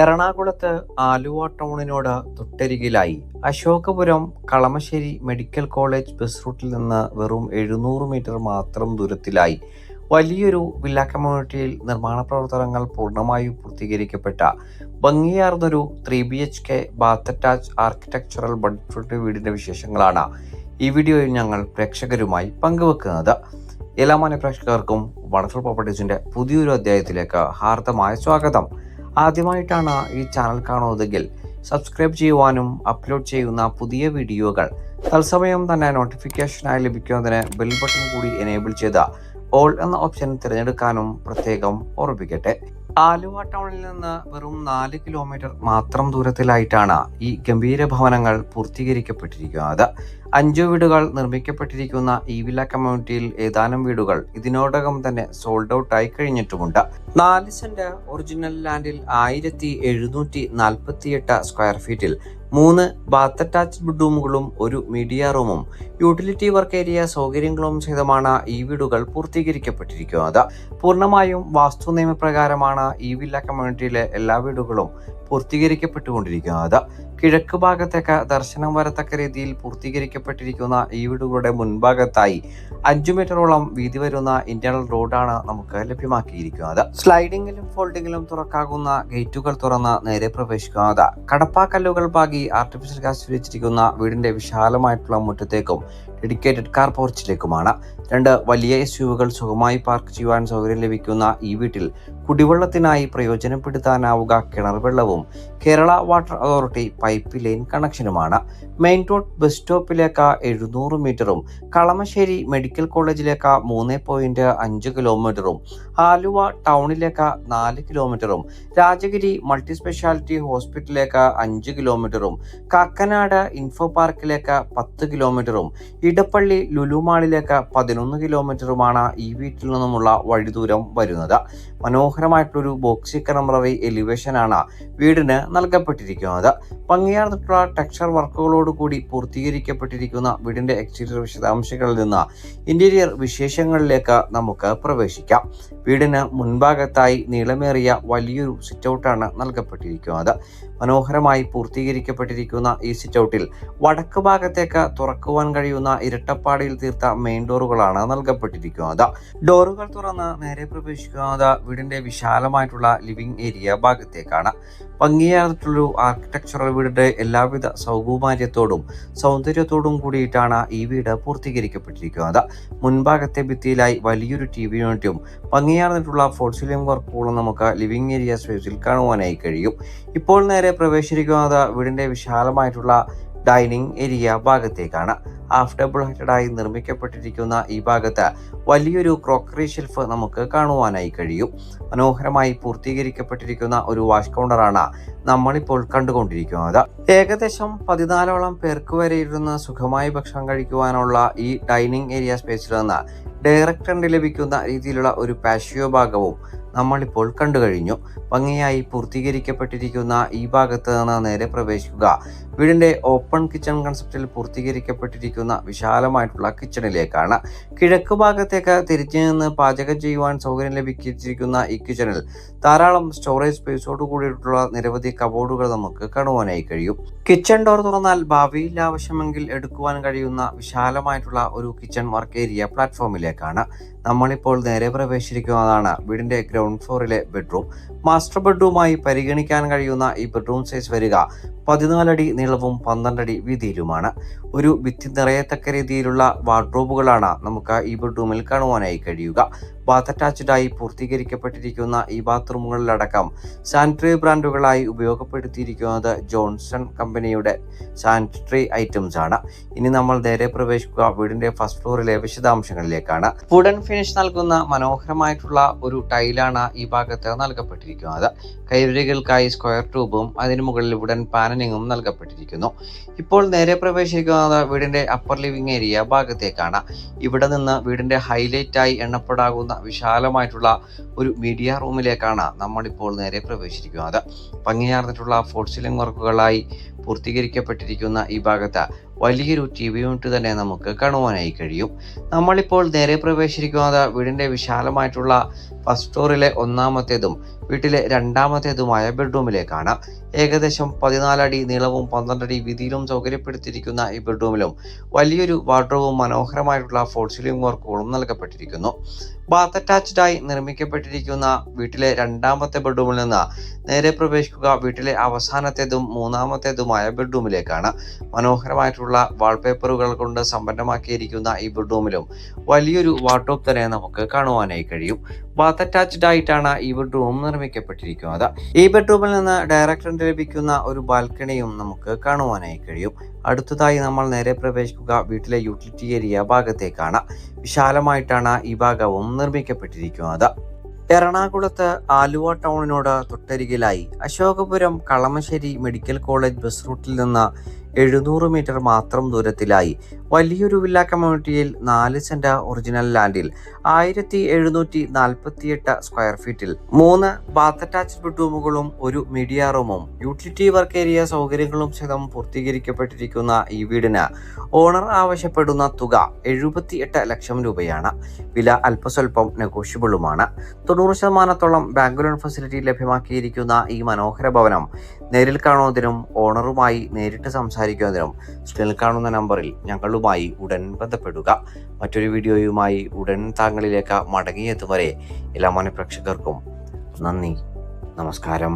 എറണാകുളത്ത് ആലുവ ടൗണിനോട് തൊട്ടരികിലായി Ashokapuram Kalamassery medical college bus റൂട്ടിൽ നിന്ന് വെറും എഴുന്നൂറ് മീറ്റർ മാത്രം ദൂരത്തിലായി വലിയൊരു വില്ല കമ്മ്യൂണിറ്റിയിൽ നിർമ്മാണ പ്രവർത്തനങ്ങൾ പൂർണമായും പൂർത്തീകരിക്കപ്പെട്ട ഭംഗിയാർന്നൊരു three B H K bath attach architectural ബഡ്ഫ്രണ്ട് വീടിന്റെ വിശേഷങ്ങളാണ് ഈ വീഡിയോയിൽ ഞങ്ങൾ പ്രേക്ഷകരുമായി പങ്കുവെക്കുന്നത്. എല്ലാ മാന്യ പ്രേക്ഷകർക്കും വണ്ടർഫുൾ പ്രോപ്പർട്ടീസിന്റെ പുതിയൊരു അധ്യായത്തിലേക്ക് ഹാർദമായ സ്വാഗതം. ആദ്യമായിട്ടാണ് ഈ ചാനൽ കാണുന്നതെങ്കിൽ സബ്സ്ക്രൈബ് ചെയ്യുവാനും അപ്ലോഡ് ചെയ്യുന്ന പുതിയ വീഡിയോകൾ തത്സമയം തന്നെ നോട്ടിഫിക്കേഷനായി ലഭിക്കുന്നതിന് ബെൽ ബട്ടൺ കൂടി എനേബിൾ ചെയ്ത ഓൾ എന്ന ഓപ്ഷൻ തിരഞ്ഞെടുക്കാനും പ്രത്യേകം ഓർമ്മിപ്പിക്കട്ടെ. ആലുവ ടൗണിൽ നിന്ന് വെറും നാല് കിലോമീറ്റർ മാത്രം ദൂരത്തിലായിട്ടാണ് ഈ ഗംഭീര ഭവനങ്ങൾ പൂർത്തീകരിക്കപ്പെട്ടിരിക്കുന്നത്. അഞ്ചു വീടുകൾ നിർമ്മിക്കപ്പെട്ടിരിക്കുന്ന ഈ കമ്മ്യൂണിറ്റിയിൽ ഏതാനും വീടുകൾ ഇതിനോടകം തന്നെ സോൾഡ് ഔട്ട് ആയി കഴിഞ്ഞിട്ടുമുണ്ട്. നാല് സെന്റ് ഒറിജിനൽ ലാൻഡിൽ ആയിരത്തി എഴുന്നൂറ്റി നാൽപ്പത്തിയെട്ട് സ്ക്വയർ ഫീറ്റിൽ മൂന്ന് ബാത്ത് അറ്റാച്ച്ഡ് ബെഡ്റൂമുകളും ഒരു മീഡിയ റൂമും യൂട്ടിലിറ്റി വർക്ക് ഏരിയ സൗകര്യങ്ങളും സഹിതമാണ് ഈ വീടുകൾ പൂർത്തീകരിക്കപ്പെട്ടിരിക്കുന്നത്. പൂർണമായും വാസ്തു നിയമപ്രകാരമാണ് ഈ വില്ല കമ്മ്യൂണിറ്റിയിലെ എല്ലാ വീടുകളും പൂർത്തീകരിക്കപ്പെട്ടുകൊണ്ടിരിക്കുന്നത്. കിഴക്ക് ഭാഗത്തേക്ക് ദർശനം വരത്തക്ക രീതിയിൽ പൂർത്തീകരിക്കപ്പെട്ടിരിക്കുന്ന ഈ വീടുകളുടെ മുൻഭാഗത്തായി അഞ്ചു മീറ്ററോളം വീതി വരുന്ന ഇന്റേണൽ റോഡാണ് നമുക്ക് ലഭ്യമാക്കിയിരിക്കുന്നത്. സ്ലൈഡിങ്ങിലും ഫോൾഡിങ്ങിലും തുറക്കാകുന്ന ഗേറ്റുകൾ തുറന്ന് നേരെ പ്രവേശിക്കുന്നത്. കടപ്പാക്കല്ലുകൾ ഭാഗി ആർട്ടിഫിഷ്യൽ ഗ്യാസ് വെച്ചിരിക്കുന്ന വീടിന്റെ വിശാലമായിട്ടുള്ള മുറ്റത്തേക്കും ഡെഡിക്കേറ്റഡ് കാർ പോർച്ചിലേക്കുമാണ് രണ്ട് വലിയ എസ് സുഖമായി പാർക്ക് ചെയ്യുവാൻ സൗകര്യം ലഭിക്കുന്ന ഈ വീട്ടിൽ കുടിവെള്ളത്തിനായി പ്രയോജനപ്പെടുത്താനാവുക കിണർ വെള്ളവും Kerala water authority pipe line കണക്ഷനുമാണ്. Main road bus സ്റ്റോപ്പിലേക്ക് എഴുന്നൂറ് മീറ്ററും കളമശ്ശേരി മെഡിക്കൽ കോളേജിലേക്ക് മൂന്ന് പോയിന്റ് അഞ്ച് കിലോമീറ്ററും ആലുവ ടൗണിലേക്ക് നാല് കിലോമീറ്ററും രാജഗിരി മൾട്ടി സ്പെഷ്യാലിറ്റി ഹോസ്പിറ്റലിലേക്ക് അഞ്ച് കിലോമീറ്ററും കാക്കനാട് ഇൻഫോ പാർക്കിലേക്ക് പത്ത് കിലോമീറ്ററും ഇടപ്പള്ളി ലുലുമാളിലേക്ക് പതിനൊന്ന് കിലോമീറ്ററുമാണ് ഈ വീട്ടിൽ നിന്നുമുള്ള വഴിദൂരം വരുന്നത്. മനോഹരമായിട്ടുള്ളൊരു ബോക്സി എലിവേഷൻ ആണ് വീടിന് നൽകപ്പെട്ടിരിക്കുന്നത്. ഭംഗിയാർന്നിട്ടുള്ള ടെക്സ്ചർ വർക്കുകളോട് കൂടി പൂർത്തീകരിക്കപ്പെട്ടിരിക്കുന്ന വീടിന്റെ എക്സ്റ്റീരിയർ വിശദാംശങ്ങളിൽ നിന്ന് ഇന്റീരിയർ വിശേഷങ്ങളിലേക്ക് നമുക്ക് പ്രവേശിക്കാം. വീടിന് മുൻഭാഗത്തായി നീളമേറിയ വലിയൊരു സിറ്റൗട്ടാണ് നൽകപ്പെട്ടിരിക്കുന്നത്. മനോഹരമായി പൂർത്തീകരിക്കപ്പെട്ടിരിക്കുന്ന ഈ സിറ്റൗട്ടിൽ വടക്ക് ഭാഗത്തേക്ക് തുറക്കുവാൻ കഴിയുന്ന ഇരട്ടപ്പാടിയിൽ തീർത്ത മെയിൻ ഡോറുകളാണ് നൽകപ്പെട്ടിരിക്കുന്നത്. ഡോറുകൾ തുറന്ന് നേരെ പ്രവേശിക്കുന്നത് വീടിന്റെ വിശാലമായിട്ടുള്ള ലിവിംഗ് ഏരിയ ഭാഗത്തേക്കാണ്. ഭംഗിയായിട്ടുള്ളൊരു ആർക്കിടെക്ചറൽ വീടിന്റെ എല്ലാവിധ സൗകുമാര്യത്തോടും സൗന്ദര്യത്തോടും കൂടിയിട്ടാണ് ഈ വീട് പൂർത്തീകരിക്കപ്പെട്ടിരിക്കുന്നത്. മുൻഭാഗത്തെ ഭിത്തിയിലായി വലിയൊരു ടി വി യൂണിറ്റും ഭംഗിയാർന്നിട്ടുള്ള ഫോൾസിലിയം വർക്കുകളും നമുക്ക് ലിവിംഗ് ഏരിയ സ്പേസിൽ കാണുവാനായി കഴിയും. ഇപ്പോൾ നേരെ പ്രവേശിച്ചിരിക്കുന്നത് വീടിന്റെ വിശാലമായിട്ടുള്ള ഡൈനിങ് ഏരിയ ഭാഗത്തേക്കാണ്. ഡബിൾ ഹൈറ്റഡായി നിർമ്മിക്കപ്പെട്ടിരിക്കുന്ന ഈ ഭാഗത്ത് വലിയൊരു ക്രോക്കറി ഷെൽഫ് നമുക്ക് കാണുവാനായി കഴിയും. മനോഹരമായി പൂർത്തീകരിക്കപ്പെട്ടിരിക്കുന്ന ഒരു വാഷ് കൗണ്ടറാണ് നമ്മളിപ്പോൾ കണ്ടുകൊണ്ടിരിക്കുന്നത്. ഏകദേശം പതിനാലോളം പേർക്ക് വരെ ഇരുന്ന് സുഖമായി ഭക്ഷണം കഴിക്കുവാനുള്ള ഈ ഡൈനിങ് ഏരിയ സ്പേസിൽ നിന്ന് ഡയറക്റ്റ് ലഭിക്കുന്ന രീതിയിലുള്ള ഒരു പാഷ്യോ ഭാഗവും നമ്മളിപ്പോൾ കണ്ടു കഴിഞ്ഞു ഭംഗിയായി പൂർത്തീകരിക്കപ്പെട്ടിരിക്കുന്ന ഈ ഭാഗത്ത് നിന്ന് നേരെ പ്രവേശിക്കുക. വീടിന്റെ ഓപ്പൺ കിച്ചൺ കൺസെപ്റ്റിൽ പൂർത്തീകരിക്കപ്പെട്ടിരിക്കുന്ന വിശാലമായിട്ടുള്ള കിച്ചണിലേക്കാണ്. കിഴക്ക് ഭാഗത്തേക്ക് തിരിച്ചു നിന്ന് പാചകം ചെയ്യുവാൻ സൗകര്യം ലഭിച്ചിരിക്കുന്ന ഈ കിച്ചണിൽ ധാരാളം സ്റ്റോറേജ് സ്പേസോട് കൂടിയിട്ടുള്ള നിരവധി കബോർഡുകൾ നമുക്ക് കാണുവാനായി കഴിയും. കിച്ചൺ ഡോർ തുറന്നാൽ ഭാവിയിൽ ആവശ്യമെങ്കിൽ എടുക്കുവാൻ കഴിയുന്ന വിശാലമായിട്ടുള്ള ഒരു കിച്ചൺ വർക്ക് ഏരിയ പ്ലാറ്റ്ഫോമിലേക്കാണ് നമ്മളിപ്പോൾ നേരെ പ്രവേശിച്ചിരിക്കുന്നതാണ് വീടിന്റെ ഗ്രൗണ്ട് ഫ്ലോറിലെ ബെഡ്റൂം മാസ്റ്റർ ബെഡ്റൂമായി പരിഗണിക്കാൻ കഴിയുന്ന ഈ ബെഡ്റൂം സൈസ് വരിക പതിനാലടി നീളവും പന്ത്രണ്ടടി വീതിയിലുമാണ്. ഒരു ഭിത്തി നിറയത്തക്ക രീതിയിലുള്ള വാർഡ്രോബുകളാണ് നമുക്ക് ഈ ബെഡ്റൂമിൽ കാണുവാനായി കഴിയുക. ബാത്ത് അറ്റാച്ച്ഡായി പൂർത്തീകരിക്കപ്പെട്ടിരിക്കുന്ന ഈ ബാത്റൂമുകളിലടക്കം സാനിറ്ററി ബ്രാൻഡുകളായി ഉപയോഗപ്പെടുത്തിയിരിക്കുന്നത് ജോൺസൺ കമ്പനിയുടെ സാനിറ്ററി ഐറ്റംസ് ആണ് ഇനി നമ്മൾ നേരെ പ്രവേശിക്കുക. വീടിന്റെ ഫസ്റ്റ് ഫ്ലോറിലെ വിശദാംശങ്ങളിലേക്കാണ്. വുഡൻ ഫിനിഷ് നൽകുന്ന മനോഹരമായിട്ടുള്ള ഒരു ടൈലാണ് ഈ ഭാഗത്ത് നൽകപ്പെട്ടിരിക്കുന്നത്. കൈവരികൾക്കായി സ്ക്വയർ ട്യൂബും അതിനു മുകളിൽ വുഡൻ പാനലിങ്ങും നൽകപ്പെട്ടിരിക്കുന്നു. ഇപ്പോൾ നേരെ പ്രവേശിക്കുന്നത് വീടിന്റെ അപ്പർ ലിവിംഗ് ഏരിയ ഭാഗത്തേക്കാണ്. ഇവിടെ നിന്ന് വീടിന്റെ ഹൈലൈറ്റ് ആയി എണ്ണപ്പെടാകുന്ന വിശാലമായിട്ടുള്ള ഒരു മീഡിയ റൂമിലേക്കാണ് നമ്മളിപ്പോൾ നേരെ പ്രവേശിച്ചിരിക്കുന്നത്. ഭംഗിയാർന്നിട്ടുള്ള ഫോർട്ട് സീലിംഗ് വർക്കുകളായി പൂർത്തീകരിക്കപ്പെട്ടിരിക്കുന്ന ഈ ഭാഗത്ത് വലിയൊരു ടി വി യൂണിറ്റ് തന്നെ നമുക്ക് കാണുവാനായി കഴിയും. നമ്മളിപ്പോൾ നേരെ പ്രവേശിക്കുന്നത് വീടിന്റെ വിശാലമായിട്ടുള്ള ഫസ്റ്റ് ഫ്ലോറിലെ ഒന്നാമത്തേതും വീട്ടിലെ രണ്ടാമത്തേതുമായ ബെഡ്റൂമിലേക്കാണ് ഏകദേശം പതിനാലടി നീളവും പന്ത്രണ്ടടി വീതിയിലും സൗകര്യപ്പെടുത്തിയിരിക്കുന്ന ഈ ബെഡ്റൂമിലും വലിയൊരു വാർഡ്രോബും മനോഹരമായിട്ടുള്ള ഫോൾ സീലിംഗ് വർക്കുകളും നൽകപ്പെട്ടിരിക്കുന്നു. ബാത്ത് അറ്റാച്ച്ഡായി നിർമ്മിക്കപ്പെട്ടിരിക്കുന്ന വീട്ടിലെ രണ്ടാമത്തെ ബെഡ്റൂമിൽ നിന്ന് നേരെ പ്രവേശിക്കുക വീട്ടിലെ അവസാനത്തേതും മൂന്നാമത്തേതുമായ ബെഡ്റൂമിലേക്കാണ്. മനോഹരമായിട്ടുള്ള വാൾപേപ്പറുകൾ കൊണ്ട് സമ്പന്നമാക്കിയിരിക്കുന്ന ഈ ബെഡ്റൂമിലും വലിയൊരു വാർഡ്രോബ് തന്നെ നമുക്ക് കാണുവാനായി കഴിയും. ബാത്ത് അറ്റാച്ച്ഡ് ആയിട്ടാണ് ഈ ബെഡ്റൂം നിർമ്മിക്കപ്പെട്ടിരിക്കുന്നത്. ഈ ബെഡ്റൂമിൽ നിന്ന് ഡയറക്ടറിന് ലഭിക്കുന്ന ഒരു ബാൽക്കണിയും നമുക്ക് കാണുവാനായി കഴിയും. അടുത്തതായി നമ്മൾ നേരെ പ്രവേശിക്കുക. വീട്ടിലെ യൂട്ടിലിറ്റി ഏരിയ ഭാഗത്തേക്കാണ്. വിശാലമായിട്ടാണ് ഈ ഭാഗവും നിർമ്മിക്കപ്പെട്ടിരിക്കുന്നത്. എറണാകുളത്ത് ആലുവ ടൗണിനോട് തൊട്ടരികിലായി Ashokapuram Kalamassery medical college bus റൂട്ടിൽ നിന്ന് എഴുന്നൂറ് മീറ്റർ മാത്രം ദൂരത്തിലായി വലിയൊരു വില്ല കമ്മ്യൂണിറ്റിയിൽ നാല് സെന്റ ഒറിജിനൽ ലാൻഡിൽ ആയിരത്തി എഴുന്നൂറ്റി നാൽപ്പത്തിയെട്ട് സ്ക്വയർ ഫീറ്റിൽ മൂന്ന് ബാത്ത് അറ്റാച്ച്ഡ് ബെഡ്റൂമുകളും ഒരു മീഡിയ റൂമും. യൂട്ടിലിറ്റി വർക്ക് ഏരിയ സൗകര്യങ്ങളും സഹിതം പൂർത്തീകരിക്കപ്പെട്ടിരിക്കുന്ന ഈ വീടിന് ഓണർ ആവശ്യപ്പെടുന്ന തുക എഴുപത്തിയെട്ട് ലക്ഷം രൂപയാണ്. വില അല്പസ്വല്പം നെഗോഷ്യബിളുമാണ്. തൊണ്ണൂറ് ശതമാനത്തോളം ബാങ്ക് ലോൺ ഫെസിലിറ്റി ലഭ്യമാക്കിയിരിക്കുന്ന ഈ മനോഹര ഭവനം നേരിൽ കാണുന്നതിനും ഓണറുമായി നേരിട്ട് സംസാരിക്കുന്നതിനും സ്ക്രീനിൽ കാണുന്ന നമ്പറിൽ ഞങ്ങളുമായി ഉടൻ ബന്ധപ്പെടുക. മറ്റൊരു വീഡിയോയുമായി ഉടൻ താങ്കളിലേക്ക് മടങ്ങിയെത്തും വരെ എല്ലാ മനഃപ്രേക്ഷകർക്കും നന്ദി. നമസ്കാരം.